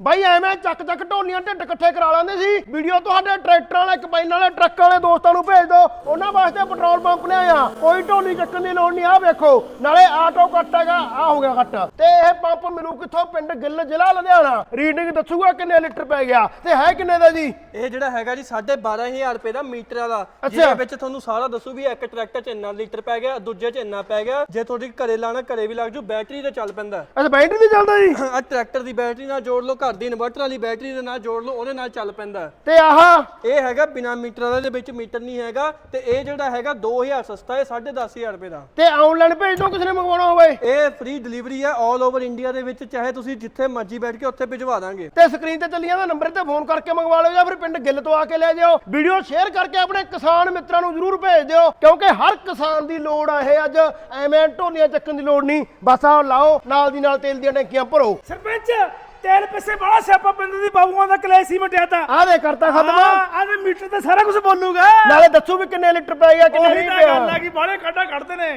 ਬਾਈ ਐਵੇਂ ਚੱਕ ਚੱਕ ਢੋਲੀਆਂ ਢਿੱਡ ਇਕੱਠੇ ਕਰਾ ਲੈਂਦੇ ਸੀ। ਵੀਡੀਓ ਤੁਹਾਡੇ ਟਰੈਕਟਰਾਂ ਵਾਲੇ ਕੰਬਾਈਨ ਵਾਲੇ ਟਰੱਕ ਵਾਲੇ ਦੋਸਤਾਂ ਨੂੰ ਭੇਜ ਦਿਓ। ਉਹਨਾਂ ਵਾਸਤੇ ਪੈਟਰੋਲ ਪੰਪ ਨੇ ਆ ਕੋਈ ਢੋਲੀ ਚੱਕਣ ਦੀ ਲੋੜ ਨਹੀਂ ਆ ਵੇਖੋ। ਨਾਲੇ ਆਟੋ ਕੱਟ ਹੈਗਾ ਆ ਹੋ ਗਿਆ ਕੱਟ। ਤੇ ਇਹ ਪੰਪ ਮਿਲੂ ਕਿੱਥੋਂ? ਪਿੰਡ ਗਿੱਲ ਜ਼ਿਲ੍ਹਾ ਲੁਧਿਆਣਾ। ਰੀਡਿੰਗ ਦੱਸੂਗਾ ਕਿੰਨੇ ਲੀਟਰ ਪੈ ਗਿਆ। ਤੇ ਹੈ ਕਿੰਨੇ ਦਾ ਜੀ? ਇਹ ਜਿਹੜਾ ਹੈਗਾ ਜੀ 12500 ਰੁਪਏ ਦਾ ਮੀਟਰ ਵਾਲਾ। ਅੱਛਾ। ਜਿਹਦੇ ਵਿੱਚ ਤੁਹਾਨੂੰ ਸਾਰਾ ਦੱਸੂ ਵੀ ਇੱਕ ਟਰੈਕਟਰ 'ਚ ਇੰਨਾ ਲੀਟਰ ਪੈ ਗਿਆ ਦੂਜੇ 'ਚ ਇੰਨਾ ਪੈ ਗਿਆ। ਜੇ ਤੁਹਾਡੀ ਘਰੇ ਲਾਣਾ ਘਰੇ ਵੀ ਲੱਗ ਜੂ ਬੈਟਰੀ ਤੇ ਚੱਲ ਪੈਂਦਾ। ਅੱਛਾ ਬੈਟਰੀ ਤੇ ਚੱਲਦਾ ਜੀ? ਆ ਟਰੈਕਟਰ ਦੀ ਬੈਟਰੀ ਨਾਲ ਜੋੜ ਲਓ ਘਰ ਦੀ ਇਨਵਰਟਰ ਵਾਲੀ ਬੈਟਰੀ ਦੇ ਨਾਲ ਜੋੜ ਲਓ ਉਹਦੇ ਨਾਲ ਚੱਲ ਪੈਂਦਾ। ਤੇ ਆਹ ਇਹ ਹੈਗਾ ਬਿਨਾ ਮੀਟਰ ਵਾਲੇ ਦੇ ਵਿੱਚ ਮੀਟਰ ਨਹੀਂ ਹੈਗਾ ਤੇ ਇਹ ਜਿਹੜਾ ਹੈਗਾ 2000 ਸਸਤਾ ਹੈ 10500 ਰੁਪਏ ਦਾ। ਤੇ ਆਨਲਾਈਨ ਭੇਜ ਦਿਓ ਕਿਸੇ ਨੇ ਮੰਗਵਾਉਣਾ ਹੋਵੇ। ਇਹ ਫ੍ਰੀ ਡਿਲੀਵਰੀ ਹੈ 올 ਓਵਰ ਇੰਡੀਆ ਦੇ ਵਿੱਚ ਚਾਹੇ ਤੁਸੀਂ ਜਿੱਥੇ ਮਰਜ਼ੀ ਬੈਠ ਕੇ ਉੱਥੇ ਭਿਜਵਾ ਦਾਂਗੇ। ਤੇ ਸਕਰੀਨ ਤੇ ਚੱਲੀਆਂ ਦਾ ਨੰਬਰ ਤੇ ਫੋਨ ਕਰਕੇ ਮੰਗਵਾ ਲਓ ਜਾਂ ਫਿਰ ਪਿੰਡ ਗਿੱਲ ਤੋਂ ਆ ਕੇ ਲੈ ਜਾਓ। ਵੀਡੀਓ ਸ਼ੇਅਰ ਕਰਕੇ ਆਪਣੇ ਕਿਸਾਨ ਮਿੱਤਰਾਂ ਨੂੰ ਜਰੂਰ ਭੇਜ ਦਿਓ ਕਿਉਂਕਿ ਹਰ ਕਿਸਾਨ ਦੀ ਲੋੜ ਆ ਇਹ ਅੱਜ। ਐਵੇਂ ਢੋਲੀਆਂ ਚੱਕਣ ਦੀ ਲੋੜ ਨਹੀਂ। ਬਸ ਆ ਲਾਓ ਨਾਲ ਦੀ ਨਾਲ ਤੇਲ ਦੀਆਂ ਟੈਂਕੀਆਂ ਭਰੋ। ਸਰਪੰਚ ਤੇਲ ਪਿੱਛੇ ਬੜਾ ਸਿਆਪਾ ਪਿੰਡ ਦੀ ਬਾਬੂਆਂ ਦਾ ਕਲੇਸ਼ ਹੀ ਮਟਿਆਤਾ ਆਹ ਦੇ ਕਰਤਾ ਖਤਮ। ਆ ਦੇ ਮੀਟਰ ਤੇ ਸਾਰਾ ਕੁਝ ਬੋਲੂਗਾ। ਨਾਲੇ ਦੱਸੋ ਵੀ ਕਿੰਨੇ ਲੀਟਰ ਪੈ ਗਿਆ ਕਿੰਨੇ ਉਹੀ ਨਹੀਂ ਤਾਂ ਪਿਆ। ਗੱਲ ਆ ਕਿ ਬਾਲੇ ਕੱਢਾ ਕੱਢਦੇ ਨੇ।